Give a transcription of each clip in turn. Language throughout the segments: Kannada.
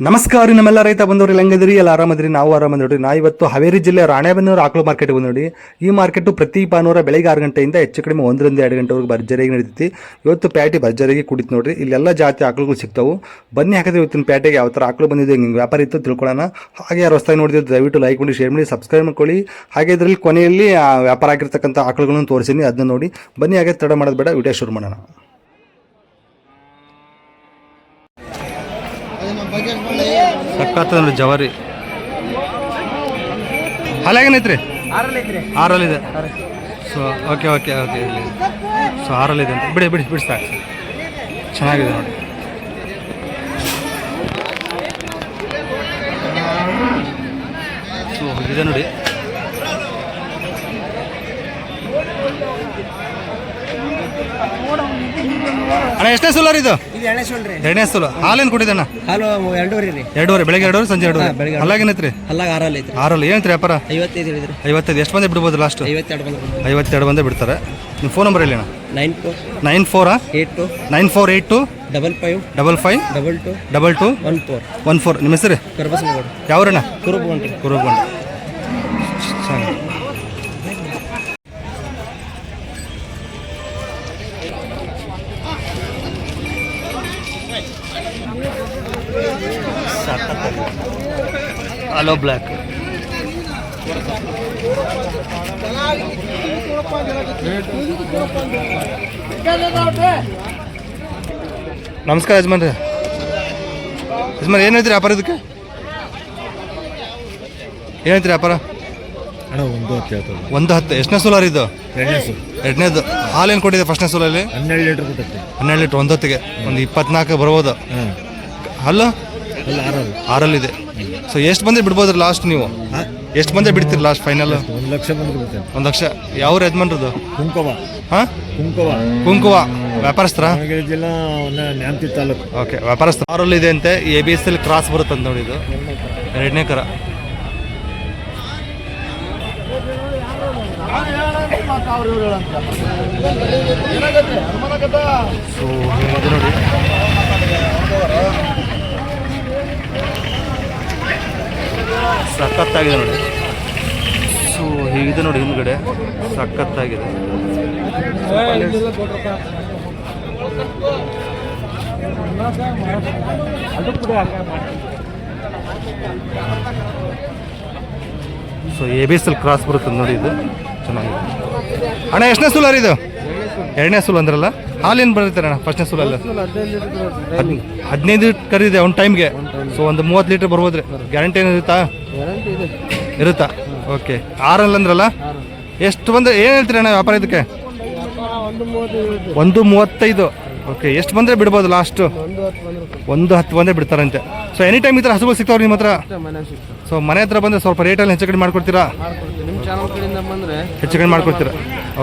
ನಮಸ್ಕಾರ ನಮ್ಮೆಲ್ಲ ರೈತ ಬಂದವ್ರಿ ಹೆಂಗದ್ರಿ ಎಲ್ಲ ಆರಾಮದ್ರಿ ನಾವು ಆರಾಮ ನೋಡ್ರಿ ನಾ ಇವತ್ತು ಹಾವೇರಿ ಜಿಲ್ಲೆ ರಾಣೆಬೆನ್ನೂರು ಆಕಳು ಮಾರ್ಕೆಟ್ ಬಂದು ನೋಡಿ ಈ ಮಾರ್ಕೆಟು ಪ್ರತಿ ಭಾನುವಾರ ಬೆಳಗ್ಗೆ ಆರು ಗಂಟೆಯಿಂದ ಹೆಚ್ಚು ಕಡಿಮೆ ಒಂದರಿಂದ ಎರಡು ಗಂಟೆವರೆಗೆ ಭರ್ಜರಿಯಾಗಿ ನಡೀತೈತಿ. ಇವತ್ತು ಪ್ಯಾಟಿ ಭರ್ಜರಿಗೆ ಕುಡಿತು ನೋಡ್ರಿ. ಇಲ್ಲೆಲ್ಲ ಜಾತಿ ಆಕಳುಗಳು ಸಿಗ್ತಾವು. ಬನ್ನಿ ಹಾಕಿದ್ರೆ ಇವತ್ತಿನ ಪ್ಯಾಟಿಗೆ ಯಾವ ಥರ ಆಕಳು ಬಂದಿದೆ, ಹಿಂಗೆ ವ್ಯಾಪಾರ ಇತ್ತು ತಿಳ್ಕೊಳ್ಳೋಣ. ಹಾಗೆ ಯಾರು ಹೊಸ್ತಾಗಿ ನೋಡಿದ್ರೆ ದಯವಿಟ್ಟು ಲೈಕ್ ಮಾಡಿ ಶೇರ್ ಮಾಡಿ ಸಬ್ಸ್ಕ್ರೈಬ್ ಮಾಡ್ಕೊಳ್ಳಿ. ಹಾಗೆ ಇದರಲ್ಲಿ ಕೊನೆಯಲ್ಲಿ ವ್ಯಾಪಾರ ಆಗಿರ್ತಕ್ಕಂಥ ಆಕಳುಗಳನ್ನು ತೋರಿಸಿನಿ. ಅದನ್ನ ನೋಡಿ ಬನ್ನಿ ಹಾಗೆ ತಡ ಮಾಡೋದು ಬೇಡ, ವಿಡಿಯೋ ಶುರು ಮಾಡೋಣ. ಸಕ್ಕತ್ತ ನೋಡಿ ಜವಾರಿ ಹಾಲಾಗೇನೈತ್ರಿ ಆರಲ್ಲಿದೆ. ಸೊ ಓಕೆ ಓಕೆ ಓಕೆ ಇಲ್ಲಿ. ಸೊ ಆರಲ್ಲಿದೆ ಅಂತ. ಬಿಡಿ ಬಿಡಿ ಬಿಡಿಸ್ತಾ ಸಾಕು. ಚೆನ್ನಾಗಿದೆ ನೋಡಿ. ಸೊ ಇದೆ ನೋಡಿ. ಅಣ್ಣ ಎಷ್ಟೇ ಸೋಲಾರ್ ಇದು? ಇದು ಎಣ್ಣೆ ಸೊಲ್ರಿ ಎರಡನೇ ಸೋಲು ಹಾಲೇನು ಕೊಟ್ಟಿದ್ದಣ್ಣ ಹಾಲು ಎರಡೂವರೆ ರೀ. ಎರಡೂವರೆ ಬೆಳಗ್ಗೆ ಎರಡೂವರೆ ಸಂಜೆ ಎರಡು ಬೆಳಗ್ಗೆ ಅಲ್ಲಾಗೇನೈತ್ರಿ ಅಲ್ಲಾಗ ಆರಲ್ಲಿ ಐತ್ರಿ. ಆರಲ್ಲಿ. ಏನೈತ್ರಿ ವ್ಯಾಪಾರ? ಐವತ್ತೈದು ಹೇಳಿದ್ರಿ. ಐವತ್ತೈದು. ಎಷ್ಟು ಬಂದೇ ಬಿಡ್ಬೋದು ಲಾಸ್ಟ್ ಐವತ್ತೆರಡು ಬಂದು ಐವತ್ತೆರಡು ಬಂದೇ ಬಿಡ್ತಾರೆ. ನಿಮ್ಮ ಫೋನ್ ನಂಬರ್ ಹೇಳಿ ಅಣ್ಣ. Nine two nine four eight two nine four eight two double five double five double two double two one four. One four. ನಿಮ್ಮ ಹೆಸರು? ಕರ್ಬಸನಗೌಡ. ಯಾವ್ರಣ್ಣ? ಕುರುಬಗೊಂಡ್ರಿ ಕುರುಬಂಡ ಚೆನ್ನಾಗಿ ಹಲೋ ಬ್ಲ್ಯಾಕ್ ನಮಸ್ಕಾರ ಯಜಮಾನ್ರಿ. ಯಜಮಾನ್ ಏನು ಹೇಳ್ತೀರಿ ವ್ಯಾಪಾರ ಇದಕ್ಕೆ? ಏನು ಹೇಳ್ತೀರಿ ವ್ಯಾಪಾರ? ಅಣ್ಣ ಒಂದು ಹೊತ್ತು ಒಂದು ಹತ್ತು. ಎಷ್ಟನೇ ಸೋಲಾರ್ ಇದು? ಎರಡನೇದು. ಹಾಲು ಏನು ಕೊಟ್ಟಿದೆ ಫಸ್ಟ್ನೇ ಸೋಲಲ್ಲಿ? ಹನ್ನೆರಡು ಲೀಟ್ರ್ ಕೊಟ್ಟೈತೆ. ಹನ್ನೆರಡು ಲೀಟ್ರ್ ಒಂದು ಹೊತ್ತಿಗೆ. ಒಂದು ಇಪ್ಪತ್ನಾಲ್ಕು ಬರ್ಬೋದು ಹಲ್ಲು ಆರಲ್ಲ. ಆರಲ್ಲಿದೆ. ಸೊ ಎಷ್ಟು ಬಂದರೆ ಬಿಡ್ಬೋದ್ರಿ ಲಾಸ್ಟ್ ನೀವು? ಎಷ್ಟು ಬಂದರೆ ಬಿಡ್ತೀರಿ ಲಾಸ್ಟ್ ಫೈನಲ್ ಒಂದು ಲಕ್ಷ ಬಿಡ್ತೇನೆ. ಒಂದು ಲಕ್ಷ. ಯಾವ ಯಜಮಾನ್ರದು? ಕುಂಕವ ಹಾಂ? ಕುಂಕುವ ಕುಂಕುವ ವ್ಯಾಪಾರಸ್ಥರ? ದಾವಣಗೆರೆ ಜಿಲ್ಲಾ ಒಂದು ನ್ಯಾಮತಿ ತಾಲೂಕು. ಓಕೆ ವ್ಯಾಪಾರಸ್ಥರ ಆರಲ್ಲಿ ಇದೆ ಅಂತೆ. ಎ ಬಿ ಎಸ್ ಕ್ರಾಸ್ ಬರುತ್ತೆ ಅಂತ ನೋಡಿ ಇದು ಎರಡನೇ ಕರ. ಸೊ ಇದು ನೋಡಿ ಸಖತ್ತಾಗಿದೆ ನೋಡಿ. ಸೊ, ಹೀಗಿದೆ ನೋಡಿ ಹಿಂದ್ಗಡೆ. ಸಖತ್ತಾಗಿದೆ. So A B L cross ಬರುತ್ತೆ ನೋಡಿ ಇದು. ಚೆನ್ನಾಗಿದೆ. ಅಣ್ಣ, ಎಷ್ಟನೇ ಸುಲಾರ್ ಇದು? ಎರಡನೇ ಸುಲ್ ಅಂದ್ರಲ್ಲ? ಹಾಲೇನು ಬರುತ್ತೆ ಅಣ್ಣ ಫಸ್ಟ್ನೇ ಸುಲಲ್ಲ ಹದಿನೈದು ಕರಿದೆ ಒಂದು ಟೈಮ್ಗೆ ಸೊ ಒಂದು ಮೂವತ್ತು ಲೀಟರ್ ಬರ್ಬೋದ್ರಿ. ಗ್ಯಾರಂಟಿ ಏನು ಇರುತ್ತಾ ಇರುತ್ತಾ? ಓಕೆ ಆರಲ್ಲ ಅಂದ್ರಲ್ಲ? ಎಷ್ಟು ಬಂದ್ರೆ ಏನು ಹೇಳ್ತೀರ ಅಣ್ಣ ವ್ಯಾಪಾರ ಇದಕ್ಕೆ? ಒಂದು ಮೂವತ್ತೈದು. ಓಕೆ ಎಷ್ಟು ಬಂದರೆ ಬಿಡ್ಬೋದು ಲಾಸ್ಟು ಒಂದು ಹತ್ತು ಬಂದ್ರೆ ಬಿಡ್ತಾರಂತೆ. ಸೊ ಎನಿ ಟೈಮ್ ಈ ಥರ ಹಸುಗಳು ಸಿಗ್ತಾವ್ರಿ ನಿಮ್ಮ ಹತ್ರ? ಸೊ ಮನೆ ಹತ್ರ ಬಂದರೆ ಸ್ವಲ್ಪ ರೇಟಲ್ಲಿ ಹೆಚ್ಚು ಕಡಿಮೆ ಮಾಡ್ಕೊಡ್ತೀರಾ? ಹೆಚ್ಚು ಕಡಿಮೆ ಮಾಡ್ಕೊಡ್ತೀರಾ?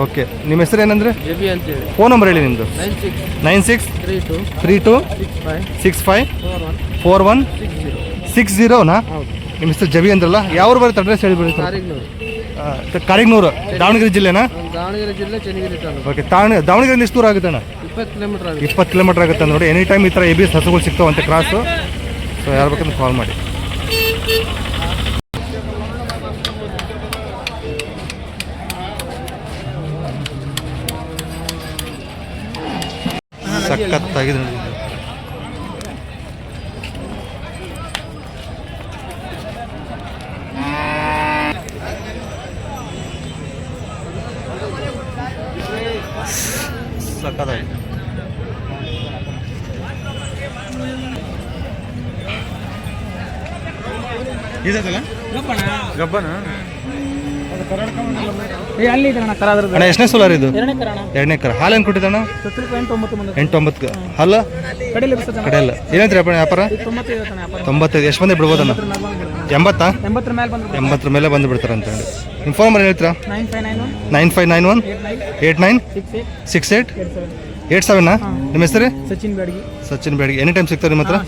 ಓಕೆ. ನಿಮ್ಮ ಹೆಸರು ಏನಂದ್ರೆ? ಜಬಿ ಅಂತೇಳಿ. ಫೋನ್ ನಂಬರ್ ಹೇಳಿ ನಿಮ್ಮದು nine six. Nine six? Three two. Three two? Six five. Six five? Four one. Four one? Six zero. Six ಜೀರೋನಾ? ನಿಮ್ಮ ಹೆಸರು ಜವಿ ಅಂದ್ರಲ್ಲ ಯಾವ ಬರುತ್ತೆ ಅಡ್ರೆಸ್ ಹೇಳಿಬಿಡಿ ಸರ್. ಕಾರಿಗ್ನೂರು. ದಾವಣಗೆರೆ ಜಿಲ್ಲೆನಾ? ದಾವಣಗೆರೆ ಜಿಲ್ಲೆ ಚೆನ್ನಗಿರಿ ತಾಲೂಕು. ಓಕೆ ದಾವಣ ದಾವಣಗೆರೆ ಎಷ್ಟು ದೂರ ಆಗುತ್ತೆ ಅಣ್ಣ? ಇಪ್ಪತ್ತು ಕಿಲೋಮೀಟರ್ ಆಗುತ್ತೆ. ಇಪ್ಪತ್ತು ಕಿಲೋಮೀಟರ್ ಆಗುತ್ತೆ ನೋಡಿ ಎನಿ ಟೈಮ್ ಈ ಥರ ಎ ಬಿ ಎಸ್ ಹಸುಗಳು ಸಿಗ್ತಾವಂತೆ ಕ್ರಾಸು ಸೊ ಯಾರು ಬೇಕಂದ್ರೆ ಕಾಲ್ ಮಾಡಿ. ಸಖತ್ತಾಗಿದೆ ನೋಡಿ. ಇದೆ ಸಖತ್ತಾಗಿದೆ ಗಬ್ಬನ? ಅದ್ರದ್ದು ಅಣ್ಣ ಎಷ್ಟನೇ ಸೋಲಾರ್ ಇದು? ಎರಡನೇ ಕರ ಹಾಲು ಏನು ಕೊಟ್ಟಿದ್ದಣ್ಣ ಎಂಟು ಒಂಬತ್ತು ಹಲ್ಲ ಕಡೆಯಲ್ಲಿ ಏನಂತೀರಿ ಅಪ್ಪ ವ್ಯಾಪಾರ? ತೊಂಬತ್ತೈದು ಎಷ್ಟು ಮಂದಿ ಬಿಡ್ಬೋದಣ್ಣ ಎಂಬತ್ತಾ? ಎಂಬತ್ತರ ಮೇಲೆ ಬಂದು ಬಿಡ್ತಾರೆ ಅಂತ ಹೇಳಿ. ನಿಮ್ಮ ಫೋನ್ ನಂಬರ್ ಹೇಳ್ತೀರಾ? Nine five nine one. Eight nine. Six eight. Eight? Seven. ನಿಮ್ಮ ಹೆಸರು? ಸಚಿನ್ ಬ್ಯಾಡಗಿ. ಸಚಿನ್ ಬೇಡಿಗೆ ಎನಿ ಟೈಮ್ ಸಿಗ್ತಾರೆ ನಿಮ್ಮ ಹತ್ರ?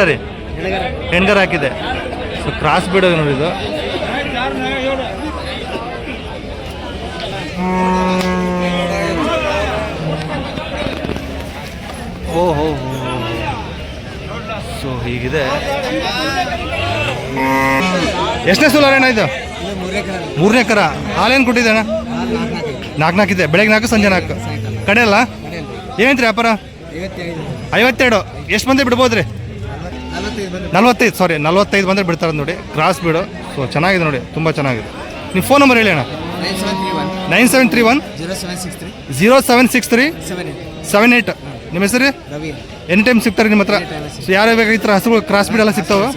ಹೆಣ್ಗರ ರೀ. ಹೆಣ್ಗರ ಹಾಕಿದೆ. ಸೊ ಕ್ರಾಸ್ ಬಿಡೋದು ನೋಡಿ ಇದು. ಓಹೋ ಸೊ ಹೀಗಿದೆ. ಎಷ್ಟನೇ ಸೋಲಾರ್ ಅಣ್ಣ ಇದು? ಮೂರನೇ ಕರ. ಹಾಲೇನು ಕೊಟ್ಟಿದೆ ಅಣ್ಣ? ನಾಲ್ಕು ನಾಲ್ಕಿದೆ ಬೆಳಗ್ಗೆ ನಾಲ್ಕು, ಸಂಜೆ ನಾಲ್ಕು. ಕಡೆ ಅಲ್ಲ? ಏನಂತ್ರಿ ವ್ಯಾಪಾರ? ಐವತ್ತೆರಡು. ಎಷ್ಟು ಮಂದಿ ಬಿಡ್ಬೋದ್ರಿ? ನಲ್ವತ್ತೈದು ಸಾರಿ ನಲ್ವತ್ತೈದು ಬಂದರೆ ಬಿಡ್ತಾರೆ ನೋಡಿ. ಕ್ರಾಸ್ ಬಿಡು. ಸೊ ಚೆನ್ನಾಗಿದೆ ನೋಡಿ ತುಂಬ ಚೆನ್ನಾಗಿದೆ. ನಿಮ್ಮ ಫೋನ್ ನಂಬರ್ ಹೇಳಿ ಅಣ್ಣ. Nine seven three one. Zero seven six three. Seven eight ನಿಮ್ಮ ಹೆಸರು? ರವಿ ಎನಿ ಟೈಮ್ ಸಿಗ್ತಾರೆ ನಿಮ್ಮ ಹತ್ರ. ಸೊ ಯಾರು ಬೇಕಾದ್ರೆ ಈ ಥರ ಹಸುಗಳು ಕ್ರಾಸ್ ಬೀಡೆಲ್ಲ ಸಿಗ್ತಾವೆ?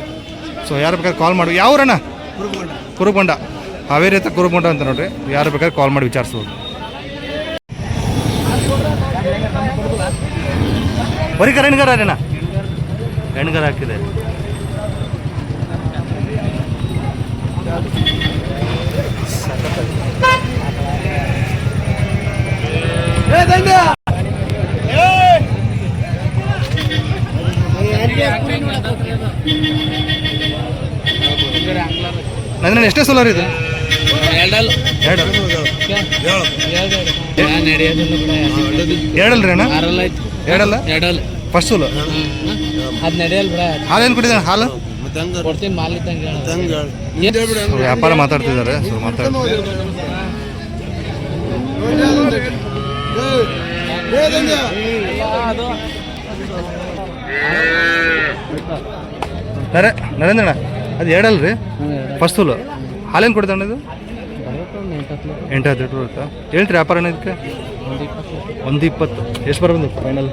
ಸೊ ಯಾರು ಬೇಕಾದ್ರೆ ಕಾಲ್ ಮಾಡಿ. ಯಾವ್ರಣ್ಣ? ಕುರುಗೊಂಡ ಹಾವೇರಿ ಹತ್ರ ಕುರುಗೊಂಡ ಅಂತ ನೋಡ್ರಿ. ಯಾರು ಬೇಕಾದ್ರೆ ಕಾಲ್ ಮಾಡಿ ವಿಚಾರಿಸ್ಬೋದು. ಬರೀ ಕರ ಹೆಣ್ಗಾರ ಅಣ್ಣ ಹೆಣ್ಗಾರ ಹಾಕಿದೆ. ನನ್ನ ಎಷ್ಟೇ ಸೋಲಾರ್ ಇದು? ಎರಡಲ್ಲ. ಎರಡಲ್ರಿ ಅಣ್ಣ? ಎರಡಲ್ಲ? ಎರಡಲ್ ಫಸ್ಟ್ ಅದು ನಡೆಯಲ್ ಬಿಡ. ಹಾಲೇನು ಕುಡಿದಾನೆ ಹಾಲು? ಕೊಡ್ತೀನಿ ಮಾಲ್ ಇದ್ದಂಗೆ ಸೊ ವ್ಯಾಪಾರ ಮಾತಾಡ್ತಿದ್ದಾರೆ ಸೊ ಮಾತಾಡ್ತಿದ್ದಾರೆ. ನರೇ ನರೇಂದ್ರಣ್ಣ ಅದು ಎರಡಲ್ರಿ? ಫಸ್ಟ್ ಸೋಲು ಹಾಲೇನು ಕೊಡ್ತಾನೆ ಇದು? ಎಂಟು ಹತ್ತು ಲೀಟ್ರ್ ಬರುತ್ತಾ? ಹೇಳ್ತೀರಿ ವ್ಯಾಪಾರ ಏನು ಇದಕ್ಕೆ? ಒಂದು ಇಪ್ಪತ್ತು ಎಷ್ಟು ಬರ್ಬೋದು ಫೈನಲ್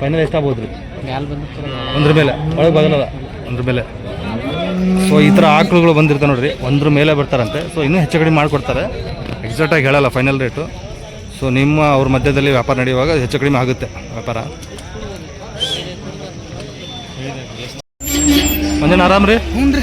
ಫೈನಲ್ ಎಷ್ಟಾಗ್ಬೋದು ರೀ ಮ್ಯಾಲ್ ಬಂದಿರ್ತಾರ ಒಂದ್ರ ಮೇಲೆ. ಒಳಗೆ ಬಗಲಲ್ಲ ಒಂದ್ರ ಮೇಲೆ. ಸೊ ಈ ಥರ ಆಕಳುಗಳು ಬಂದಿರ್ತಾವೆ ನೋಡ್ರಿ. ಒಂದ್ರ ಮೇಲೆ ಬರ್ತಾರಂತೆ. ಸೊ ಇನ್ನೂ ಹೆಚ್ಚು ಕಡಿಮೆ ಮಾಡಿಕೊಡ್ತಾರೆ. ಎಕ್ಸಾಕ್ಟಾಗಿ ಹೇಳಲ್ಲ ಫೈನಲ್ ರೇಟು ಸೊ ನಿಮ್ಮ ಅವ್ರ ಮಧ್ಯದಲ್ಲಿ ವ್ಯಾಪಾರ ನಡೆಯುವಾಗ ಹೆಚ್ಚು ಕಡಿಮೆ ಆಗುತ್ತೆ ವ್ಯಾಪಾರ. ಒಂದೇನು ಆರಾಮ್ ರೀ ಹ್ಞೂ ರೀ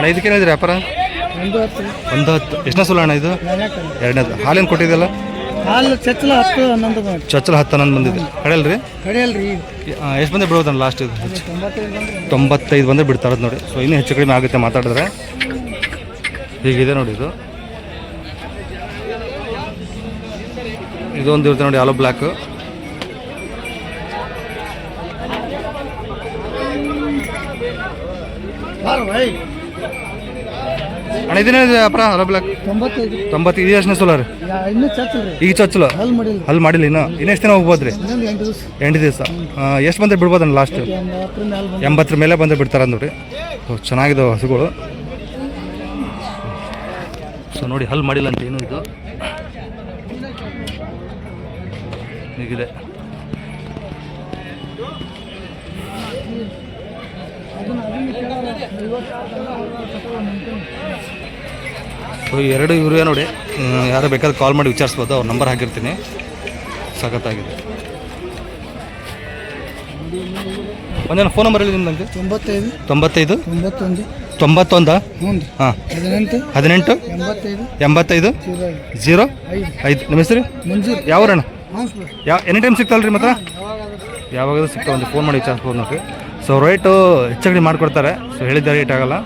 ಅಣ್ಣ ಇದಕ್ಕೆ ಏನಿದ್ರಿ ವ್ಯಾಪಾರ? ಒಂದು ಹತ್ತು. ಒಂದು ಹತ್ತು ಎಷ್ಟನೇ ಸುಳ್ಳು ಅಣ್ಣ ಇದು? ಎರಡನೇದು. ಹಾಲೇನು ಕೊಟ್ಟಿದ್ದಲ್ಲ ಹಾಲು ಚಚ್ಚಲ ಹತ್ತು ಹನ್ನೊಂದು ಮಾಡಿ ಚಚ್ಚಲ ಹತ್ತು ಹನ್ನೊಂದು ಬಂದಿದೆ. ಕಡೆಯಲ್ರಿ? ಕಡೆಯಲ್ರಿ ಎಷ್ಟು ಬಂದೆ ಬಿಡ್ಬೋದಣ್ಣ ಲಾಸ್ಟ್ ಇದು? ತೊಂಬತ್ತೈದು ಬಂದ್ರೆ ಬಿಡ್ತಾರದು ನೋಡಿ. ಸೊ ಇನ್ನೂ ಹೆಚ್ಚು ಕಡಿಮೆ ಆಗುತ್ತೆ ಮಾತಾಡಿದ್ರೆ. ಹೀಗಿದೆ ನೋಡಿ ಇದು. ಇದೊಂದು ಇರುತ್ತೆ ನೋಡಿ ಆಲೋ ಬ್ಲ್ಯಾಕ್ ಅಣ್ಣ ಇದೇನೇ ವ್ಯಾಪಾರ ಆಲೋ ಬ್ಲ್ಯಾಕ್ ತೊಂಬತ್ತೈದು. ತೊಂಬತ್ತು ಇದು ಎಷ್ಟನೇ ಸೋಲಾರ್? ಇನ್ನೂ ಚಚ್ಚಲ್ರಿ ಈಗ ಚಚ್ಚಲು? ಹಾಲು ಮಾಡಿಲ್ಲ. ಇನ್ನು? ಇನ್ನೆಷ್ಟು ದಿನ ಹೋಗ್ಬೋದ್ರಿ ಎಂಟು ದಿವಸ. ಎಷ್ಟು ಬಂದ್ರೆ ಬಿಡ್ಬೋದಣ್ಣ ಲಾಸ್ಟ್ ಎಂಬತ್ತರ ಮೇಲೆ ಬಂದ್ರೆ ಬಿಡ್ತಾರೆ. ಅಂದ್ರಿ ಸೊ ಚೆನ್ನಾಗಿದ್ದಾವೆ ಹಸುಗಳು. ಸೊ ನೋಡಿ ಹಲ್ ಮಾಡಿಲ್ಲ ಅಂತ ಏನು ಇದು? ಹೀಗಿದೆ. ಸೊ ಎರಡು ಇವ್ರಿಗೆ ನೋಡಿ ಯಾರು ಬೇಕಾದ್ರೆ ಕಾಲ್ ಮಾಡಿ ವಿಚಾರಿಸ್ಬೋದು ಅವ್ರ ನಂಬರ್ ಹಾಕಿರ್ತೀನಿ. ಸಖತ್ತಾಗಿದೆ. ಒಂದೇನು ಫೋನ್ ನಂಬರ್ ಹೇಳಿ ನಿಮ್ದು ತೊಂಬತ್ತೈದು. ತೊಂಬತ್ತೈದು? ತೊಂಬತ್ತೊಂದು. ಹಾಂ. ಹದಿನೆಂಟು. ಹದಿನೆಂಟು? ಎಂಬತ್ತೈದು. ಎಂಬತ್ತೈದು? ಜೀರೋ ಐದು. ನಿಮ್ಮ ಹೆಸರು? ಮಂಜೂರು. ಯಾವರಣ್ಣ? ಯಾವ ಎನಿ ಟೈಮ್ ಸಿಗ್ತಲ್ಲ ರೀ ಮಾತ್ರ ಯಾವಾಗಾದ್ರೂ ಸಿಗ್ತಾವೆ ಒಂದು ಫೋನ್ ಮಾಡಿ ವಿಚಾರಿಸ್ಬೋದು ನೋಡಿರಿ. ಸೊ ರೇಟು ಹೆಚ್ಚಾಗಿ ಕಡಿಮೆ ಮಾಡಿಕೊಡ್ತಾರೆ. ಸೊ ಹೇಳಿದ ರೇಟ್ ಆಗಲ್ಲ.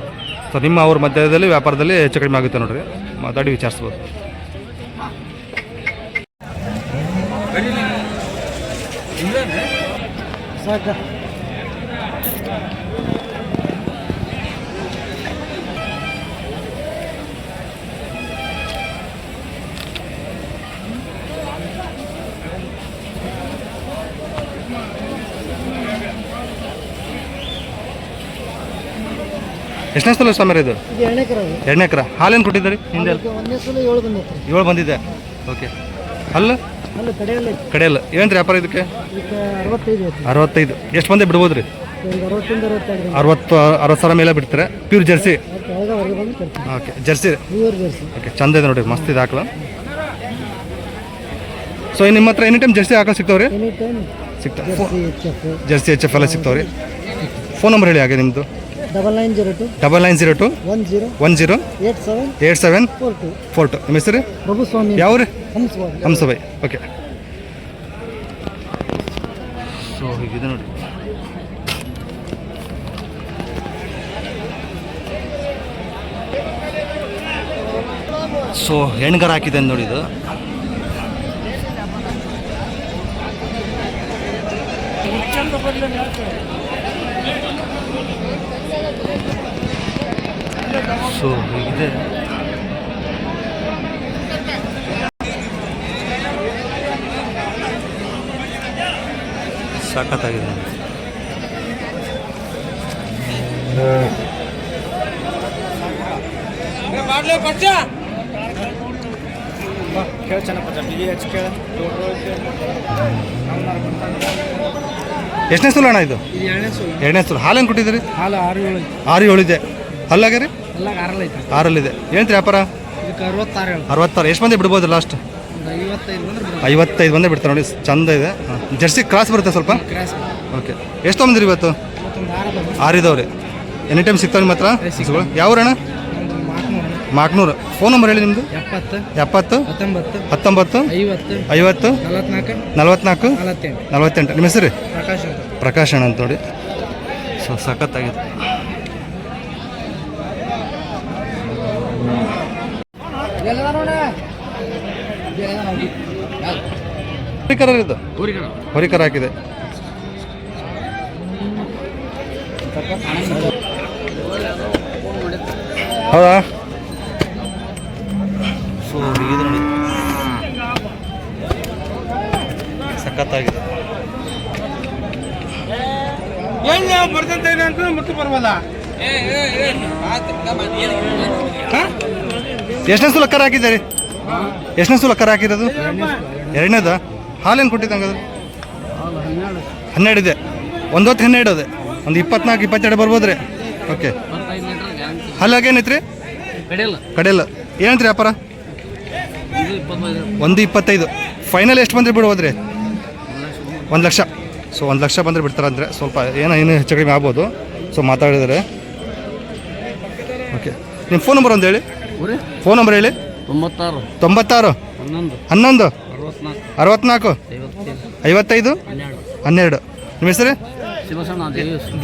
ಸೊ ನಿಮ್ಮ ಅವ್ರ ಮಧ್ಯದಲ್ಲಿ ವ್ಯಾಪಾರದಲ್ಲಿ ಹೆಚ್ಚು ಕಡಿಮೆ ಆಗುತ್ತೆ ನೋಡ್ರಿ. ಮಾತಾಡಿ ವಿಚಾರಿಸ್ಬೋದು. ಎಷ್ಟನೇ ಸಲ ಸ್ವಾಮಿ ಇದು? ಎರಡನೇ ಎಕರೆ ಹಾಲೇನು ಕೊಟ್ಟಿದ್ದೀರಿ ಹಿಂದೆ ಏಳು ಬಂದಿದೆ. ಓಕೆ. ಅಲ್ಲ ಕಡೆ ಕಡೆಯಲ್ಲಿ ಏನು ರೀ ವ್ಯಾಪಾರ ಇದಕ್ಕೆ? ಅರವತ್ತೈದು ಎಷ್ಟು ಬಂದೆ ಬಿಡ್ಬೋದು ರೀ ಅರವತ್ತು ಅರವತ್ತು ಸಾವಿರ ಮೇಲೆ ಬಿಡ್ತಾರೆ? Pure Jersey okay Jersey okay ಚಂದ ಇದೆ ನೋಡಿ ಮಸ್ತ್ ಇದೆ ಹಾಕಲ ಸೊ ನಿಮ್ಮ ಹತ್ರ ಎನಿ ಟೈಮ್ ಜರ್ಸಿ ಹಾಕಲು ಸಿಗ್ತಾವ್ರಿ ಸಿಗ್ತಾವೆ ಜರ್ಸಿ ಎಚ್ ಎಫ್ ಎಲ್ಲ ಸಿಗ್ತಾವ್ರಿ? ಫೋನ್ ನಂಬರ್ ಹೇಳಿ ಹಾಗೆ ನಿಮ್ಮದು double nine zero two double nine zero two one zero one zero eight seven eight seven four two four two ನಿಮ್ಮ ಹೆಸರು? ಪ್ರಭು ಸ್ವಾಮಿ ಯಾವ ರೀ ಹಂಸಭಾಯಿ ಹಂಸಬೈ ಓಕೆ ಸೊ ಹೀಗಿದೆ ನೋಡಿ. ಸೊ ಹೆಣ್ಗರ್ ಹಾಕಿದೆ ನೋಡಿ ಇದು. ಸೊ ಹೀಗಿದೆ. ಸಖತ್ತಾಗಿದೆ. ಕೇಳ ಎಷ್ಟನೇ ಸುಲಣ್ಣ ಅಣ್ಣ ಇದು? ಎರಡನೇ ಸುಲ ಎರಡನೇ ಸುಲ ಹಾಲೇನು ಕೊಟ್ಟಿದ್ದೀರಿ? ಹಾಲು ಆರು ಏಳು ಆರು ಏಳು ಇದೆ. ಅಲ್ಲಾಗೆ ಆರಲ್ಲಿದೆ. ಏನು ವ್ಯಾಪಾರ? ಅರವತ್ತಾರು ಎಷ್ಟು ಮಂದಿ ಬಿಡ್ಬೋದು ಲಾಸ್ಟ್ ಐವತ್ತೈದು ಮಂದಿ ಬಂದೇ ಬಿಡ್ತಾರೆ ನೋಡಿ ಚಂದ ಇದೆ. ಜರ್ಸಿ ಕ್ರಾಸ್ ಬರುತ್ತೆ ಸ್ವಲ್ಪ? ಓಕೆ ಎಷ್ಟು ತೊಗೊಂಡಿರಿ ಇವತ್ತು? ಆರಿದವ್ರಿ. ಎನಿ ಟೈಮ್ ಸಿಗ್ತಾವೆ ನಿಮ್ಮ ಹತ್ರ? ಹಸುಗಳು? ಯಾವ ಅಣ್ಣ. ಮಾಕ್ನೂರು. ಫೋನ್ ನಂಬರ್ ಹೇಳಿ ನಿಮ್ಮದು ಎಪ್ಪತ್ತು ಹತ್ತೊಂಬತ್ತು ಐವತ್ತು ನಲವತ್ನಾಲ್ಕು ನಲವತ್ತೆಂಟು. ನಿಮ್ಮ ಹೆಸರು? ಪ್ರಕಾಶ್ ಅಣ್ಣ ಅಂತ ನೋಡಿ. ಸೊ ಸಖತ್ತಾಗಿದೆ. ಹೊರಿಕರ ಇದು? ಹೊರಿಕರ ಹಾಕಿದೆ. ಹೌದಾ? ಸೊ ಹೀಗಿದೆ ನೋಡಿ. ಸಖತ್ತಾಗಿದೆ. ಎಷ್ಟನೇ ಸಲ ಕರ ಹಾಕಿದ್ದಾರೆ? ಎಷ್ಟನೇ ಸಲ ಕರ ಹಾಕಿರೋದು? ಎರಡನೇದ? ಹಾಲೇನು ಕೊಟ್ಟಿದ್ದಂಗೆ ಹನ್ನೆರಡು ಇದೆ. ಒಂದು ಹೊತ್ತು ಹನ್ನೆರಡು ಅದೇ. ಒಂದು ಇಪ್ಪತ್ನಾಲ್ಕು ಇಪ್ಪತ್ತೆರಡು ಬರ್ಬೋದು ರೀ ಓಕೆ ಹಾಲಾಗ ಏನೈತ್ರಿ? ಕಡೆಯಲ್ಲ ಏನಂತ್ರಿ ವ್ಯಾಪಾರ? ಒಂದು ಇಪ್ಪತ್ತೈದು. ಫೈನಲ್ ಎಷ್ಟು ಬಂದರೆ ಬಿಡ್ಬೋದ್ರಿ? ಒಂದು ಲಕ್ಷ. ಸೊ ಒಂದು ಲಕ್ಷ ಬಂದರೆ ಬಿಡ್ತಾರಂದ್ರೆ ಸ್ವಲ್ಪ ಏನೋ ಇನ್ನೂ ಹೆಚ್ಚು ಕಡಿಮೆ ಆಗ್ಬೋದು. ಸೊ ಮಾತಾಡಿದರೆ. ಓಕೆ ನಿಮ್ಮ ಫೋನ್ ನಂಬರ್ ಒಂದು ಹೇಳಿ. ಫೋನ್ ನಂಬರ್ ಹೇಳಿ. ತೊಂಬತ್ತಾರು. ತೊಂಬತ್ತಾರು. ಹನ್ನೊಂದು. ಹನ್ನೊಂದು. ಅರವತ್ನಾಲ್ಕು. ಐವತ್ತೈದು. ಹನ್ನೆರಡು. ನಿಮ್ಮ ಹೆಸರು?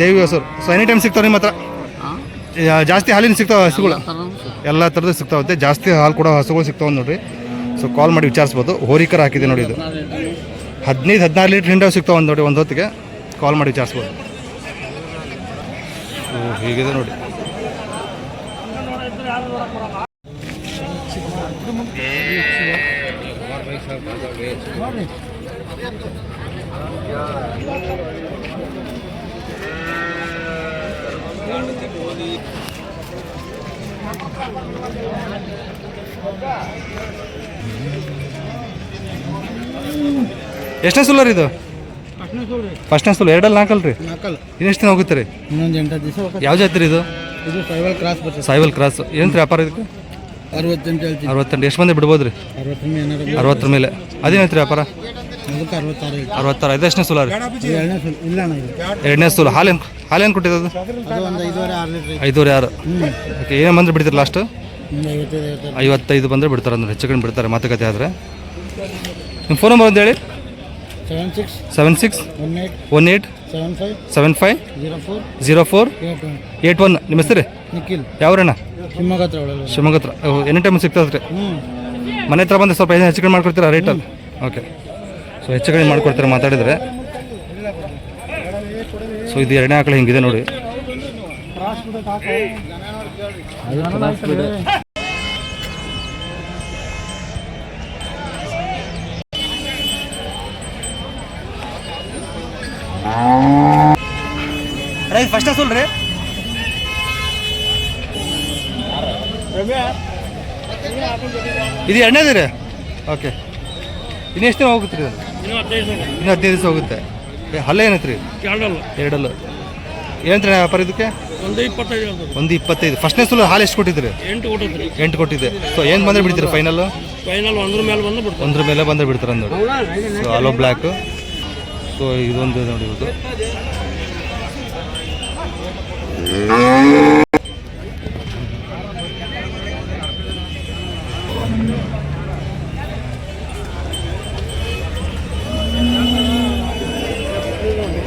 ದೇವಿ ಹೆಸರು ಸೊ ಎನಿ ಟೈಮ್ ಸಿಗ್ತಾವೆ ನಿಮ್ಮ ಹತ್ರ? ಜಾಸ್ತಿ ಹಾಲಿನ ಸಿಗ್ತಾವೆ ಹಸುಗಳು? ಎಲ್ಲ ಥರದ್ದು ಸಿಗ್ತಾವಂತೆ. ಜಾಸ್ತಿ ಹಾಲು ಕೊಡೋ ಹಸುಗಳು ಸಿಗ್ತಾವೆ ನೋಡ್ರಿ. ಸೊ ಕಾಲ್ ಮಾಡಿ ವಿಚಾರಿಸ್ಬೋದು. ಹೋರಿಕರ ಹಾಕಿದೆ ನೋಡಿ ಇದು. ಹದಿನೈದು ಹದಿನಾರು ಲೀಟ್ರ್ ಹಿಂಡೋ ಸಿಗ್ತಾವೆ ನೋಡಿ ಒಂದು ಹೊತ್ತಿಗೆ. ಕಾಲ್ ಮಾಡಿ ವಿಚಾರಿಸ್ಬೋದು. ಹೀಗಿದೆ ನೋಡಿ ಎಷ್ಟನೇ ರೀ ಇದು? ಫಸ್ಟ್ನೇ ಸುಲ್ಲ ಎರಡಲ್ಲಿ ನಾಲ್ಕಲ್ಲ. ರೀ ಇನ್ನೆಷ್ಟು ದಿನ ಹೋಗುತ್ತೆ ರೀ? ಇನ್ನೊಂದು ಎಂಟು ದಿವಸ ಯಾವ ಜಾತ್ರೆ ಇದು? ಇದು ಸೈವಲ್ ಕ್ರಾಸ್ ಬರ್ತದೆ. ಸಾಯಿವಲ್ ಕ್ರಾಸ್ ಏನು ವ್ಯಾಪಾರ ಇದಕ್ಕೆ? ಅರವತ್ತೆಂಟು ಅರವತ್ತೆಂಟು. ಎಷ್ಟು ಮಂದಿ ಬಿಡ್ಬೋದು ರೀ ಏನಾರು ಅರವತ್ತರ ಮೇಲೆ ಅದೇನು ಐತ್ರಿ ವ್ಯಾಪಾರ? ಅದಕ್ಕೆ ಅರವತ್ತಾರು ಹೇಳ್ತೀನಿ. ಅರವತ್ತಾರು. ಇದೆಷ್ಟನೇ ಸುಲ ರೀ ಇದು ಎರಡನೇ ಸುಲ್ ಇಲ್ಲ ಅಣ್ಣ ಇದು. ಎರಡನೇ ಸುಲ. ಹಾಲೇನು ಹಾಲೇನು ಕೊಟ್ಟಿದ್ದು ಅದು? ಒಂದು ಐದುವರೆ ಆರು ಲೀಟ್ರ್ ಐತಿ. ಐದೂವರೆ ಆರು. ಹ್ಞೂ ಓಕೆ ಏನು ಬಂದ್ರೆ ಬಿಡ್ತೀರಿ ಲಾಸ್ಟ್ ಒಂದು ಐವತ್ತೈದು ಬಂದ್ರೆ ಐವತ್ತೈದು ಬಂದರೆ ಬಿಡ್ತಾರೆ ಅಂದ್ರೆ ಹೆಚ್ಚು ಕಡಿಮೆ ಬಿಡ್ತಾರೆ ಮಾತುಕತೆ ಆದರೆ. ನಿಮ್ಮ ಫೋನ್ ನಂಬರ್ ಅಂತ ಹೇಳಿ. Seven six seven six one eight one eight seven five seven five zero four zero four eight one eight one ನಿಮ್ಮ ಹೆಸರು? ನಿಖಿಲ್. ಯಾವ್ರಣ್ಣ? ಶಿವಮೊಗ್ಗ ಹತ್ರ ಒಳಗೆ. ಶಿವಮೊಗ್ಗ ಹತ್ರ ಎನಿ ಟೈಮ್ ಸಿಗ್ತದೆ ರೀ ಹ್ಞೂ ಮನೆ ಹತ್ರ ಬಂದು ಸ್ವಲ್ಪ ಏನೋ ಹೆಚ್ಚು ಕಡಿಮೆ ಮಾಡ್ಕೊಡ್ತೀರಾ ರೇಟಲ್ಲಿ ಓಕೆ ಸೊ ಹೆಚ್ಚು ಕಡಿಮೆ ಮಾಡ್ಕೊಡ್ತೀರಾ ಮಾತಾಡಿದರೆ? ಸೊ ಇದು ಎರಡನೇ ಆಕಳು ಹಿಂಗಿದೆ ನೋಡಿ. ಫಸ್ಟ್ ಸುಲ್ರಿ. ಇದು ರೀ? ಓಕೆ ಇನ್ನು ಎಷ್ಟು ದಿನ ಹೋಗುತ್ತೆ ರೀ ಇನ್ನು ಹದಿನೈದು ದಿವಸ ಹೋಗುತ್ತೆ. ಹಲ್ಲ ಏನೈತೆ ರೀ ಎರಡಲ್ಲು. ಏನಂತಾರೆ ವ್ಯಾಪಾರ ಇದಕ್ಕೆ? ಒಂದು ಇಪ್ಪತ್ತೈದು ಒಂದು ಇಪ್ಪತ್ತೈದು. ಫಸ್ಟ್ನೇ ಸಲ ಹಾಲು ಎಷ್ಟು ಕೊಟ್ಟಿದ್ರಿ ಎಂಟು ಕೊಟ್ಟಿದ್ರಿ. ಎಂಟು ಕೊಟ್ಟಿದ್ದೆ. ಸೊ ಏನು ಬಂದರೆ ಬಿಡ್ತೀರಿ ಫೈನಲ್ ಒಂದ್ರ ಮೇಲೆ ಬಂದು ಬಿಡ್ತಾರೆ ಒಂದ್ರ ಮೇಲೆ ಬಂದರೆ ಬಿಡ್ತಾರೆ ನೋಡಿ ಸೊ ಅಲೋ ಬ್ಲ್ಯಾಕ್. ಸೊ ಇದೊಂದು ನೋಡಿ ಇದು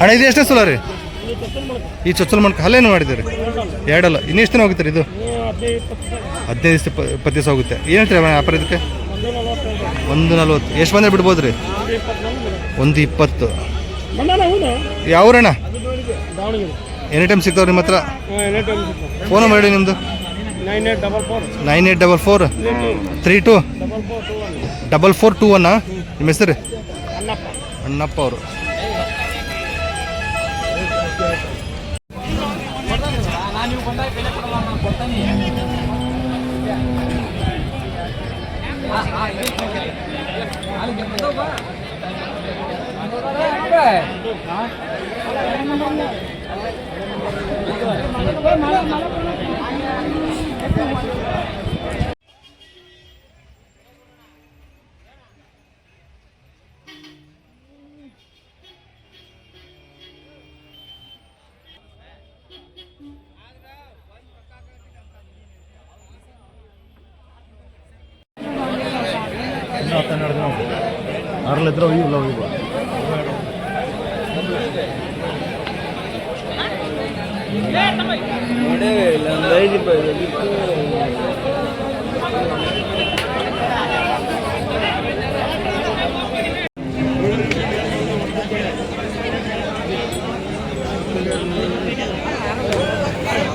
ಅಣ್ಣ, ಇದು ಎಷ್ಟೇ ಸಲ ರೀ? ಈ ಚೊಚ್ಚಲ ಮಣ್ಕ ಹಲ್ಲೇನು ಮಾಡಿದ್ದೀರಿ? ಎರಡಲ್ಲ. ಇನ್ನೆಷ್ಟು ದಿನ ಹೋಗುತ್ತೆ ಇದು? ಹದಿನೈದು ದಿವಸ, ಇಪ್ಪತ್ತು ದಿವಸ ಹೋಗುತ್ತೆ. ಏನು ಹೇಳ್ತೀರಿ ಅಣ್ಣ ವ್ಯಾಪಾರ ಇದಕ್ಕೆ? ಒಂದು ನಲ್ವತ್ತು. ಎಷ್ಟು ಬಂದರೆ ಬಿಡ್ಬೋದು ರೀ? ಒಂದು ಇಪ್ಪತ್ತು. ದಾವಣಗೆರೆ ಎನಿ ಟೈಮ್ ಸಿಗ್ತಾವ್ರಿ ನಿಮ್ಮ ಹತ್ರ? ಫೋನ್ ಮಾಡಿ ನಿಮ್ಮದು nine eight double four. Three two. Double four three two double four two one double four two ಒನ್ನ ನಿಮ್ಮ ಹೆಸರು ಅನ್ನಪ್ಪ ಅಣ್ಣಪ್ಪ ಅವರು ಇನ್ನೂ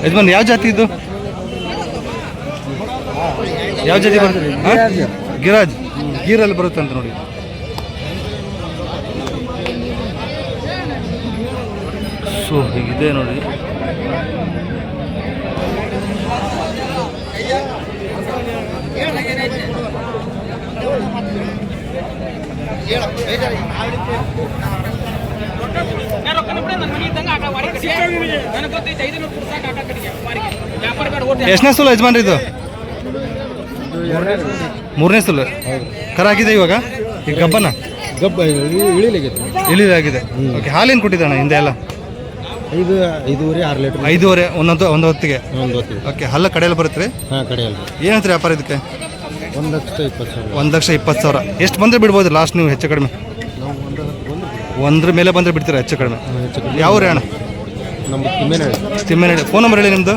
ಯಜಮಾನ್ ಯಾವ ಜಾತಿ ಇದು? ಯಾವ ಜಾತಿ ಬರುತ್ತೆ? ಗಿರಾಜ್. ಗೀರಲ್ಲಿ ಬರುತ್ತೆ ಅಂತ ನೋಡಿ. ಸೊ ಇದೆ ನೋಡಿ. ಎಷ್ಟನೇ ಸುಲ ಯಜಮಾನ್ರಿ ಇದು? ಮೂರನೇ ಸುಲ ಕರ ಆಗಿದೆ ಇವಾಗ? ಈಗ ಗಬ್ಬನ ಗಬ್ಬ ಇಳಿದಾಗಿದೆ ಓಕೆ ಹಾಲೇನು ಕೊಟ್ಟಿದ್ದಣ್ಣ ಹಿಂದೆ ಎಲ್ಲ? ಐದು ಐದೂವರೆ ಆರು ಲೀಟರ್ ಐದೂವರೆ ಒಂದೊಂದು ಒಂದು ಹೊತ್ತಿಗೆ? ಒಂದು ಹೊತ್ತಿಗೆ. ಓಕೆ ಹಲ್ಲ ಕಡೆಯಲ್ಲಿ ಬರುತ್ತೆ? ರೀ ಹಾಂ ಕಡೆಯಲ್ಲ. ಏನಂತ ವ್ಯಾಪಾರ ಇದಕ್ಕೆ? ಒಂದು ಲಕ್ಷ ಇಪ್ಪತ್ತು ಸಾವಿರ. ಒಂದು ಲಕ್ಷ ಇಪ್ಪತ್ತು ಸಾವಿರ. ಎಷ್ಟು ಬಂದರೆ ಬಿಡ್ಬೋದು ಲಾಸ್ಟ್ ನೀವು ಹೆಚ್ಚು ಕಡಿಮೆ? ಒಂದ್ರ ಮೇಲೆ ಬಂದ್ರೆ ಬಿಡ್ತೀರಾ ಹೆಚ್ಚು ಕಡಿಮೆ? ಹೆಚ್ಚು ಕಡಿಮೆ. ಯಾವ ಅಣ್ಣ? ತಿಮ್ಮೇನಹಳ್ಳಿ. ತಿಮ್ಮೇನಹಳ್ಳಿ. ಫೋನ್ ನಂಬರ್ ಹೇಳಿ ನಿಮ್ಮದು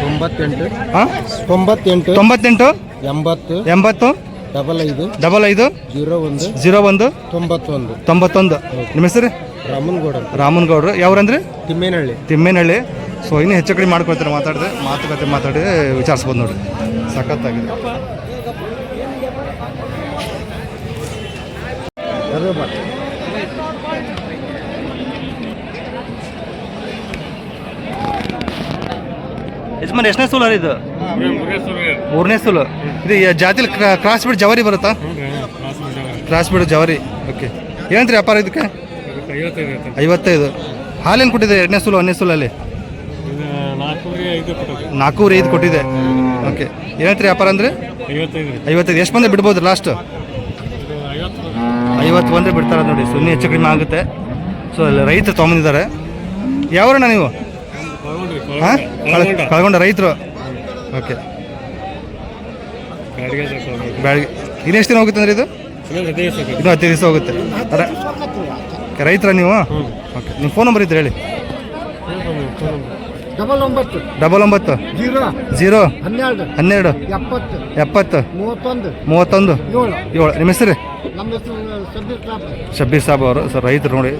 ತೊಂಬತ್ತೆಂಟು. ಹಾಂ ತೊಂಬತ್ತೆಂಟು. ತೊಂಬತ್ತೆಂಟು. ಎಂಬತ್ತು. ಎಂಬತ್ತು. ಡಬಲ್ ಐದು. ಡಬಲ್ ಐದು. ಜೀರೋ ಒಂದು. ಜೀರೋ ಒಂದು. ತೊಂಬತ್ತೊಂದು. ತೊಂಬತ್ತೊಂದು. ನಿಮ್ಮ ಹೆಸರು? ರಾಮನ್ ಗೌಡ್ರು ರಾಮನ್ ಗೌಡ್ರು ಯಾವ್ರಂದ್ರಿ ತಿಮ್ಮೇನಹಳ್ಳಿ. ತಿಮ್ಮೇನಹಳ್ಳಿ. ಸೊ ಇನ್ನೂ ಹೆಚ್ಚು ಕಡಿಮೆ ಮಾಡ್ಕೊಳ್ತಾರೆ ಮಾತಾಡಿದ್ರೆ ಮಾತುಕತೆ ಮಾತಾಡಿ ವಿಚಾರಿಸ್ಬೋದು ನೋಡಿ. ಸಖತ್ತಾಗಿದೆ. ಅದೇ ಬಾ ಎಷ್ಟನೇ ಎಷ್ಟನೇ ಅಲ್ಲ ಇದು? ಮೂರನೇ ಸೂಲು. ಇದು ಜಾತಿಲಿ ಕ್ರಾ- ಕ್ರಾಸ್ ಬಿಡ್ ಜವಾರಿ ಬರುತ್ತಾ? ಕ್ರಾಸ್ ಬಿಡ್ ಜವಾರಿ, ಓಕೆ. ಏನಂತ್ರಿ ವ್ಯಾಪಾರ ಇದಕ್ಕೆ? ಐವತ್ತೈದು. ಹಾಲೇನು ಕೊಟ್ಟಿದೆ ಎರಡನೇ ಸೂಲು ಒಂದನೇ ಸೂಲಲ್ಲಿ? ನಾಲ್ಕೂವರೆ ಐದು ಕೊಟ್ಟಿದೆ. ಓಕೆ. ಏನಂತ್ರಿ ವ್ಯಾಪಾರ ಅಂದರೆ? ಐವತ್ತೈದು. ಎಷ್ಟು ಬಂದರೆ ಬಿಡ್ಬೋದು ಲಾಸ್ಟ್ ಐವತ್ತು ಬಂದರೆ ಬಿಡ್ತಾರೆ ನೋಡಿ. ಸುನ್ನಿ ಹೆಚ್ಚು ಕಡಿಮೆ ಆಗುತ್ತೆ. ಸೊ ರೈತರು ತೊಗೊಂಬಂದಿದ್ದಾರೆ. ಯಾವರಣ್ಣ ನೀವು? ಹಾಂ? ಕಳ್ಕೊಂಡ ರೈತರು? ಓಕೆ. ಇನ್ನೆಷ್ಟು ಇನ್ನು ಎಷ್ಟು ದಿನ ಹೋಗುತ್ತೆ ಅಂದ್ರೆ ಇದು? ಇದು ಹತ್ತು ದಿವಸ ಹೋಗುತ್ತೆ. ರೈತರ ನೀವು? ಓಕೆ. ನಿಮ್ಮ ಫೋನ್ ನಂಬರ್ ಇದ್ರೆ ಹೇಳಿ. ಡಬಲ್ ಒಂಬತ್ತು. ಡಬಲ್ ಒಂಬತ್ತು. ಜೀರೋ. ಜೀರೋ. ಹನ್ನೆರಡು. ಹನ್ನೆರಡು. ಎಪ್ಪತ್ತು. ಎಪ್ಪತ್ತು. ಮೂವತ್ತೊಂದು. ಮೂವತ್ತೊಂದು. ಏಳು. ಏಳು. ನಿಮ್ಮ ಹೆಸರು? ಶಬ್ಬೀರ್ ಸಾಬ್ ಅವರು. ಸರ್ ರೈತರು ನೋಡಿ.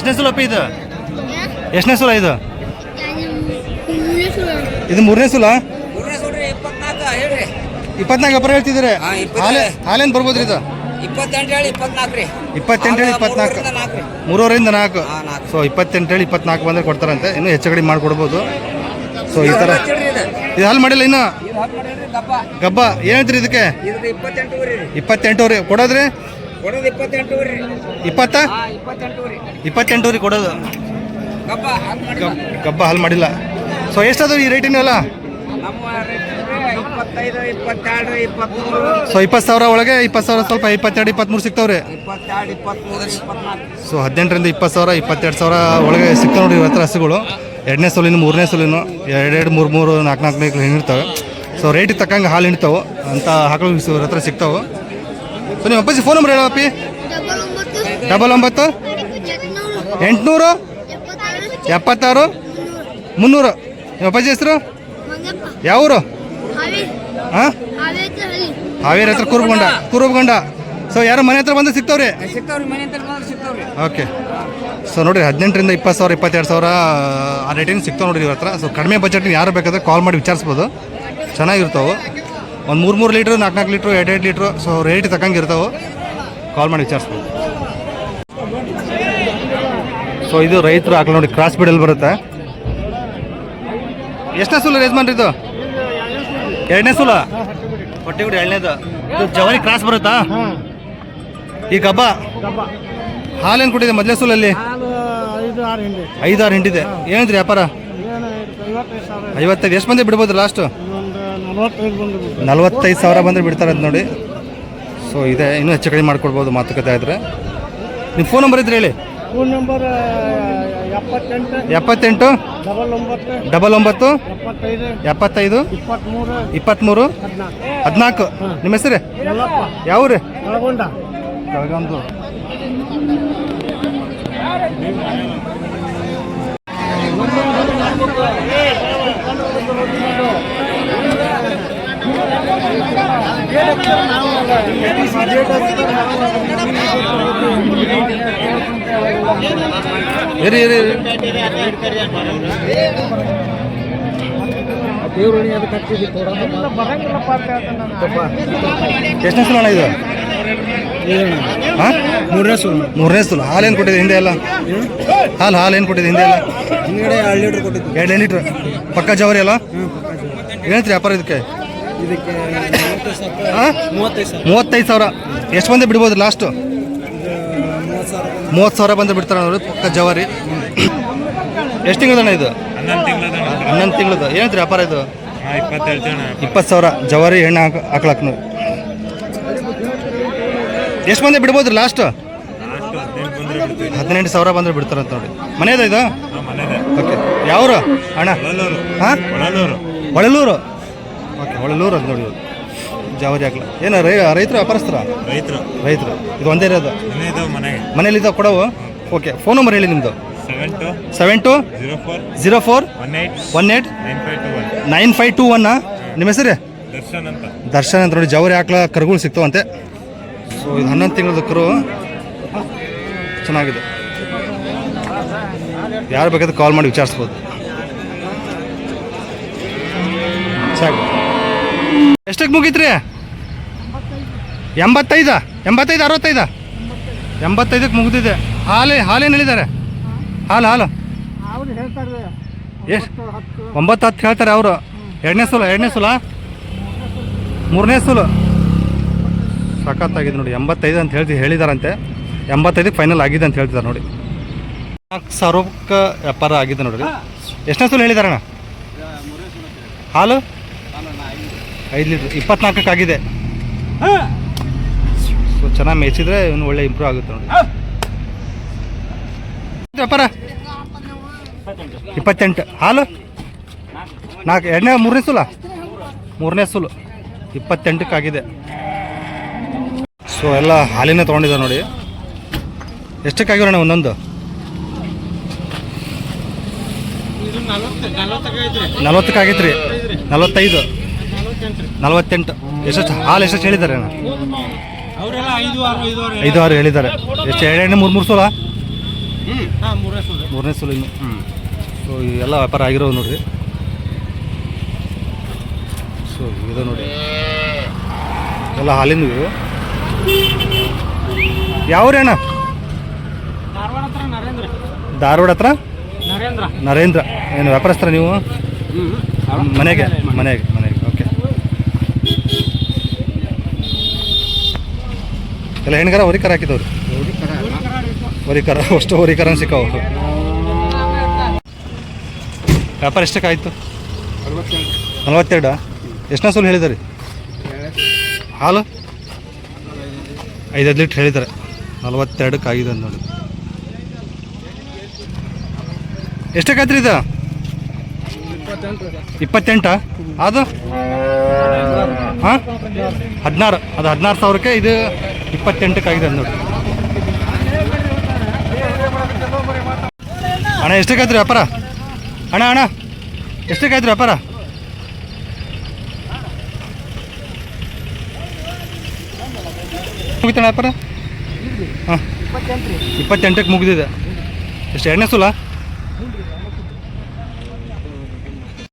ಎಷ್ಟನೇ ಸಲ ಅಪ್ಪ ಇದು? ಎಷ್ಟನೇ ಸಲ ಇದು? ಇದು ಮೂರನೇ ಸಲ? ಇಪ್ಪತ್ನಾಲ್ಕು ಅಪ್ಪರ ಹೇಳ್ತಿದ್ದೀರಿ? ಹಾಲೆ ಹಾಲೇನು ಬರ್ಬೋದ್ರಿ ಇದು? ಇಪ್ಪತ್ತೆಂಟು ಹೇಳಿ ಇಪ್ಪತ್ನಾಲ್ಕು ರೀ. ಇಪ್ಪತ್ತೆಂಟು ಹೇಳಿ ಇಪ್ಪತ್ನಾಲ್ಕು. ನಾಲ್ಕು ಸೊ ಇಪ್ಪತ್ತೆಂಟು ಹೇಳಿ ಇಪ್ಪತ್ನಾಲ್ಕು ಬಂದರೆ ಕೊಡ್ತಾರಂತೆ. ಇನ್ನೂ ಹೆಚ್ಚು ಕಡಿಮೆ ಮಾಡಿಕೊಡ್ಬೋದು. ಸೊ ಈ ಥರ ಇದು ಹಾಲು ಮಾಡಿಲ್ಲ ಇನ್ನು? ಗಬ್ಬ. ಏನಂತೀರಿ ಇದಕ್ಕೆ? ಇಪ್ಪತ್ತೆಂಟು ರೀ. ಕೊಡೋದ್ರಿ? ಕೊಡೋದು ಇಪ್ಪತ್ತೆಂಟೂವರೆ ರೀ ಇಪ್ಪತ್ತ? ಹಾಂ ಇಪ್ಪತ್ತೆಂಟೂವರೆ ಇಪ್ಪತ್ತೆಂಟುವರೆ ಕೊಡೋದು. ಕಬ್ಬ ಗಬ್ಬ ಹಾಲು ಮಾಡಿಲ್ಲ. ಸೊ ಎಷ್ಟದು ಈ ರೇಟಿನಲ್ಲ ನಮ್ಮ ರೇಟ್ ಇಪ್ಪತ್ತೈದು ಇಪ್ಪತ್ತೆರಡು ಇಪ್ಪತ್ತ್ಮೂರು ಸೊ ಇಪ್ಪತ್ತು ಸಾವಿರ ಒಳಗೆ ಇಪ್ಪತ್ತು ಸಾವಿರ ಸ್ವಲ್ಪ ಇಪ್ಪತ್ತೆರಡು ಇಪ್ಪತ್ತ್ಮೂರು ಸಿಗ್ತಾವ್ರಿ. ಸೊ ಹದಿನೆಂಟರಿಂದ ಇಪ್ಪತ್ತು ಸಾವಿರ ಇಪ್ಪತ್ತೆರಡು ಸಾವಿರ ಒಳಗೆ ಸಿಗ್ತಾವೆ ನೋಡಿ ಇವತ್ತು ಹಸುಗಳು. ಎರಡನೇ ಸೋಲಿನ ಮೂರನೇ ಸೋಲಿನ ಎರಡೆರಡು ಮೂರು ಮೂರು ನಾಲ್ಕು ನಾಲ್ಕು ನಾಲ್ಕು ಹಿಂಡಿರ್ತಾವೆ. ಸೊ ರೇಟಿಗೆ ತಕ್ಕಂಗೆ ಹಾಲು ಹಿಂಡ್ತಾವೆ. ಅಂತ ಹಾಕಲು ಇವ್ರ ಹತ್ರ ಸಿಗ್ತಾವೆ. ಸೊ ನಿಮ್ಮ ಅಪ್ಪಾಜಿ ಫೋನ್ ನಂಬರ್ ಹೇಳಪ್ಪಿ ಡಬಲ್ ಒಂಬತ್ತು ಎಂಟುನೂರು ಎಪ್ಪತ್ತಾರು ಮುನ್ನೂರು. ನಿಮ್ಮ ಅಪ್ಪಾಜಿ ಹೆಸರು? ಯಾವ ಯಾವೂರು? ಹಾಂ ಹಾವೇರಿ ಹತ್ರ ಕುರುಬಗೊಂಡ ಕುರುಬಗೊಂಡ. ಸೊ ಯಾರು ಮನೆ ಹತ್ರ ಬಂದು ಸಿಗ್ತಾವ್ರಿ? ಓಕೆ ಸೊ ನೋಡಿರಿ ಹದಿನೆಂಟರಿಂದ ಇಪ್ಪತ್ತು ಸಾವಿರ ಇಪ್ಪತ್ತೆರಡು ಸಾವಿರ ಆ ರೇಟಿಂಗ್ ಸಿಗ್ತಾವೆ ನೋಡಿರಿ ಇವ್ರ ಹತ್ರ. ಸೊ ಕಡಿಮೆ ಬಜೆಟ್ ಯಾರು ಬೇಕಾದ್ರೆ ಕಾಲ್ ಮಾಡಿ ವಿಚಾರಿಸ್ಬೋದು. ಚೆನ್ನಾಗಿರ್ತಾವೆ. ಒಂದು ಮೂರು ಮೂರು ಲೀಟ್ರ್ ನಾಲ್ಕು ನಾಲ್ಕು ಲೀಟ್ರ್, ಎರಡು ಎರಡು ಲೀಟ್ರ್ ಸೊ ರೇಟ್ ತಕ್ಕಂಗಿರ್ತಾವೆ ಕಾಲ್ ಮಾಡಿ ವಿಚಾರಿಸ್ಬೋದು ಸೊ ಇದು ರೈತರು ಹಾಕಲ್ ನೋಡಿ ಕ್ರಾಸ್ ಬೀಡಲ್ಲಿ ಬರುತ್ತೆ. ಎಷ್ಟನೇ ಸೂಲ ಮಾಡ್ರಿ ಇದು? ಎರಡನೇ ಸೂಲ? ಹೊಟ್ಟೆ ಬಿಡಿ ಎರಡನೇದು. ಜವಾರಿ ಕ್ರಾಸ್ ಬರುತ್ತಾ? ಈ ಗಬ್ಬ ಹಾಲೇನು ಕೊಟ್ಟಿದೆ ಮೊದಲೇ ಸೂಲಲ್ಲಿ? ಐದಾರು ಹಿಂಡಿದೆ. ಏನಿದ್ರಿ ವ್ಯಾಪಾರ? ಐವತ್ತೈದು. ಎಷ್ಟು ಮಂದಿ ಬಿಡ್ಬೋದು ಲಾಸ್ಟ್ ನಲ್ವತ್ತೈದು ಸಾವಿರ ಬಂದರೆ ಬಿಡ್ತಾರೆ ಅದು ನೋಡಿ. ಸೊ ಇದೆ. ಇನ್ನೂ ಹೆಚ್ಚು ಕಡಿಮೆ ಮಾಡ್ಕೊಡ್ಬೋದು ಮಾತುಕತೆ ಆದರೆ. ನಿಮ್ಮ ಫೋನ್ ನಂಬರ್ ಇದ್ರೆ ಹೇಳಿ. ಫೋನ್ ನಂಬರ್ ಎಪ್ಪತ್ತೆಂಟು ಡಬಲ್ ಒಂಬತ್ತು ಎಪ್ಪತ್ತೈದು ಇಪ್ಪತ್ತ್ಮೂರು ಹದಿನಾಲ್ಕು. ನಿಮ್ಮ ಹೆಸರು? ಯಾವ ರೀ ಇರಿ ಇರಿ ಇರಿ. ಎಷ್ಟನೇ ಸಲ ಅಣ್ಣ ಇದು ಮೂರನೇ ಸುಳ್ಳು ಮೂರನೇ ಸಲ ಹಾಲು ಏನು ಕೊಟ್ಟಿದೆ ಹಿಂದೆ ಎಲ್ಲ? ಹಾಲು ಹಾಲು ಏನು ಕೊಟ್ಟಿದೆ ಹಿಂದೆ ಎಲ್ಲ? ಹಿಂದೆ ಎರಡು ಲೀಟ್ರ್ ಕೊಟ್ಟಿದ್ದೆ ಎರಡು ಲೀಟ್ರ್? ಪಕ್ಕ ಜವರಿ ಅಲ್ಲ? ಹೇಳ್ತೀರಿ ವ್ಯಾಪಾರ ಇದಕ್ಕೆ? ಇದಕ್ಕೆ ಮೂವತ್ತೈದು ಸಾವಿರ. ಎಷ್ಟು ಬಂದೆ ಬಿಡ್ಬೋದು ಲಾಸ್ಟು ಮೂವತ್ತು ಸಾವಿರ ಬಂದು ಬಿಡ್ತಾರೆ ಅವರು ಪಕ್ಕ ಜವಾರಿ. ಎಷ್ಟು ತಿಂಗಳದಣ್ಣ ಇದು? ಹನ್ನೊಂದು ತಿಂಗಳದು ಏನಂತ ವ್ಯಾಪಾರ ಇದು? ಇಪ್ಪತ್ತು ಸಾವಿರ. ಜವಾರಿ ಎಣ್ಣೆ ಹಾಕ ಹಾಕ್ಲಾಕ್ ನೀವು ಎಷ್ಟು ಮಂದಿ ಬಿಡ್ಬೋದು ಲಾಸ್ಟು ಹದಿನೆಂಟು ಸಾವಿರ ಬಂದ್ರೆ ಬಿಡ್ತಾರಂತ ನೋಡಿ. ಮನೆಯದ ಇದು? ಓಕೆ ಯಾವ್ರು? ಅಣ್ಣ? ಹಾಂ? ಹೊಳಲೂರು ಓಕೆ ಹೊಳಲೂರು ಅಂತ ನೋಡಿ. ಜವಾರಿ ಹಾಕ್ಲ ಏನು ರೈ ರೈತರು ವ್ಯಾಪಾರಸ್ತರ ರೈತರು. ರೈತರು. ಇದು ಒಂದೇ ಇರೋದು? ಮನೇಲಿ ಮನೆಗೆ. ಮನೇಲಿದ್ದಾವೆ ಕೊಡವು? ಓಕೆ ಫೋನ್ ನಂಬರ್ ಹೇಳಿ ನಿಮ್ಮದು seven two seven two zero four zero four one eight one eight nine five two one. Nine five two ಒನ್ನ ನಿಮ್ಮ ಹೆಸರು? ದರ್ಶನ್ ಅಂತ. ದರ್ಶನ್ ಅಂತ ನೋಡಿ ಜವರಿ ಹಾಕ್ಲ ಕರುಗಳು ಸಿಗ್ತಾವಂತೆ ಸೊ ಇದು ಹನ್ನೊಂದು ತಿಂಗಳದ ಕರು. ಚೆನ್ನಾಗಿದೆ. ಯಾರು ಬೇಕಾದ್ರೆ ಕಾಲ್ ಮಾಡಿ ವಿಚಾರಿಸ್ಬೋದು. ಸಾಕು ಎಷ್ಟಕ್ಕೆ ಮುಗೀತ್ರಿ? ಎಂಬತ್ತೈದ. ಎಂಬತ್ತೈದು ಅರವತ್ತೈದ? ಎಂಬತ್ತೈದಕ್ಕೆ ಮುಗಿದಿದೆ. ಹಾಲೇ ಹಾಲೇನು ಹೇಳಿದ್ದಾರೆ ಹಾಲು ಹಾಲು. ಹೇಳ್ತಾರೆ. ಎಷ್ಟು? ಒಂಬತ್ತು ಹತ್ತು. ಹೇಳ್ತಾರೆ ಅವರು. ಎರಡನೇ ಸುಲ ಎರಡನೇ ಸೋಲ? ಮೂರನೇ ಸೋಲು. ಸಖತ್ತಾಗಿದೆ ನೋಡಿ ಎಂಬತ್ತೈದು ಅಂತ ಹೇಳ್ತಿ ಹೇಳಿದಾರಂತೆ. ಎಂಬತ್ತೈದಕ್ಕೆ ಫೈನಲ್ ಆಗಿದೆ ಅಂತ ಹೇಳ್ತಿದ್ದಾರೆ ನೋಡಿ. ನಾಲ್ಕು ಸಾವಿರಕ್ಕೆ ವ್ಯಾಪಾರ ಆಗಿದೆ ನೋಡಿ ಎಷ್ಟನೇ ಸೋಲು ಹೇಳಿದಾರಣ್ಣ? ಹಾಲು? ಐದು ಲೀಟ್ರ್ ಇಪ್ಪತ್ನಾಲ್ಕಕ್ಕೆ ಆಗಿದೆ ಸೊ ಚೆನ್ನಾಗಿ ಮೇಯಿಸಿದ್ರೆ ಇನ್ನು ಒಳ್ಳೆ ಇಂಪ್ರೂವ್ ಆಗುತ್ತೆ ನೋಡಿ. ವ್ಯಾಪಾರ ಇಪ್ಪತ್ತೆಂಟು. ಹಾಲು? ನಾಲ್ಕು ಎರಡನೇ ಮೂರನೇ ಸುಲ? ಮೂರನೇ ಸುಲು. ಇಪ್ಪತ್ತೆಂಟಕ್ಕಾಗಿದೆ. ಸೊ ಎಲ್ಲ ಹಾಲಿನೇ ತೊಗೊಂಡಿದೆ ನೋಡಿ. ಎಷ್ಟಕ್ಕಾಗಿರೋಣ ಒಂದೊಂದು? ನಲ್ವತ್ತಕ್ಕಾಗೈತೆ ರೀ ನಲ್ವತ್ತೈದು. ನಲ್ವತ್ತೆಂಟು ಎಷ್ಟು ಹಾಲು ಎಷ್ಟು ಹೇಳಿದ್ದಾರೆ ಐದು ಆರು ಹೇಳಿದ್ದಾರೆ. ಎಷ್ಟು ಹೇಳಿ ಮೂರು ಮೂರು ಸೋಲ? ಮೂರನೇ ಸೋಲ ಇನ್ನು. ಸೊ ಎಲ್ಲ ವ್ಯಾಪಾರ ಆಗಿರೋದು ನೋಡ್ರಿ. ಸೊ ಇದು ನೋಡಿ. ಎಲ್ಲ ಹಾಲಿಂದು ಇವು. ಯಾವ್ರಿ ಅಣ್ಣ? ಧಾರವಾಡ ಹತ್ರ ನರೇಂದ್ರ. ಧಾರವಾಡ ಹತ್ರ? ನರೇಂದ್ರ. ನರೇಂದ್ರ. ಏನು ವ್ಯಾಪಾರಸ್ತ್ರ ನೀವು? ಮನೆಗೆ ಮನೆಗೆ. ಎಲ್ಲ ಹೆಣ್ಗಾರ ಹೊರಿಕರ ಹಾಕಿದವ್ರು. ಹೊರಿಕರ ಅಷ್ಟು ಹೊರಿಕರ ಸಿಕ್ಕಾವು ವ್ಯಾಪಾರ ಎಷ್ಟಕ್ಕೆ ಆಯ್ತು? ನಲ್ವತ್ತೆರಡು? ಎಷ್ಟನೇ ಸುಲ್ ಹೇಳಿದಾರೆ? ಹಾಲು? ಐದೈದು ಲೀಟ್ರ್ ಹೇಳಿದ್ದಾರೆ ನಲ್ವತ್ತೆರಡಕ್ಕೆ ಆಗಿದೆ ನೋಡಿ. ಎಷ್ಟಕ್ಕೆ ಆಯ್ತು ಇದು? ಇಪ್ಪತ್ತೆಂಟಾ? ಅದು? ಹಾಂ? ಹದಿನಾರು. ಅದು ಹದಿನಾರು ಸಾವಿರಕ್ಕೆ ಇದು ಇಪ್ಪತ್ತೆಂಟಕ್ಕೆ ಆಗಿದೆ ಅಂದ್ ನೋಡಿ ಅಣ್ಣ, ಎಷ್ಟಕ್ಕೆ ಆಯ್ತು ವ್ಯಾಪಾರ? ಅಣ್ಣ ಅಣ್ಣ, ಎಷ್ಟಕ್ಕೆ ಆಯ್ತು ವ್ಯಾಪಾರ? ಮುಗಿತಣ್ಣ ವ್ಯಾಪಾರ? ಹಾಂ. ಇಪ್ಪತ್ತೆಂಟಕ್ಕೆ ಮುಗಿದಿದೆ. ಎಷ್ಟು ಎರಡನೇ ಸುಲ?